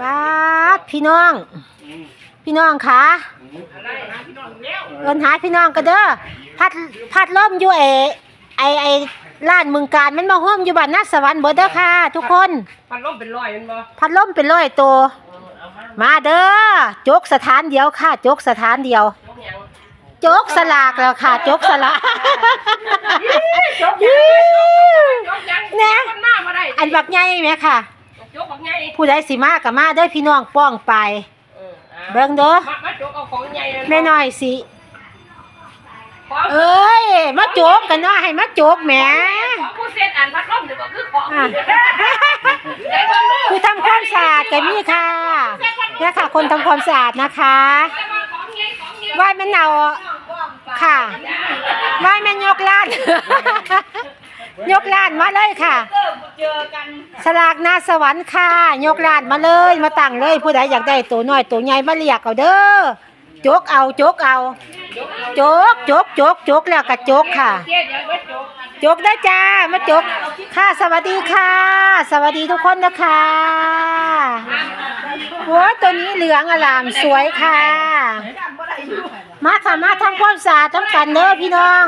ป้าดพี่น้อง พี่น้องคะอะไรหาพี่น้องแล้วเอินหาพี่น้องกันเด้อพัดพัดล่มอยู่ไอไอไอร้านเมืองการมันมาห้อมอยู่บ้านนาสวรรค์เบิดเด้อค่ะ ทุกคน พันล้มเป็นร้อยแมันบ่พัดล่มเป็นร้อยตัวเอามามาเด้อจกสถานเดียวค่ะจกสถานเดียวยกหยังจกสลากแล้วค่ะจกสลากยกหยังยกหยังแหน่มันมาบ่ได้ อันบักใหญ่ไหมค่ะ ยกบักใหญ่ผู้ใดสิมากับมาเด้อพี่น้องป้องไป เอออะเบิ่งเด้อ มามาจกเอาของใหญ่เลยแม่น้อยสิ ของเอ้ย มาโจกกันเนาะให้มาโจกแหม ของผู้เซ็นอันพัดลมเดี๋ยวก็คือของอะไหนเบิ่งดูคือทำความสะอาดกันนี่ค่ะเนี่ยค่ะ คนทำความสะอาดนะคะแต่ว่าของใหญ่ของใหญ่ว่ายมันเอาค่ะว่ายมันยกล้าน ยกล้านมาเลยค่ะ สลากนาสวรรค์ค่ะ ยกล้านมาเลยมาตั้งเลย ผู้ใดอยากได้ตัวน้อยตัวใหญ่มาเรียกเอาเด้อจกเอาจกเอาจกจกจกจกแล้วก็จกค่ะ เจ๊เดี๋ยวไว้จกจกได้จ้ามาจกค่ะ สวัสดีค่ะ สวัสดีทุกคนนะคะหัวตัวนี้เหลืองอลามสวยค่ะ มาค่ะมาทำความสะอาดทำกันเด้อพี่น้อง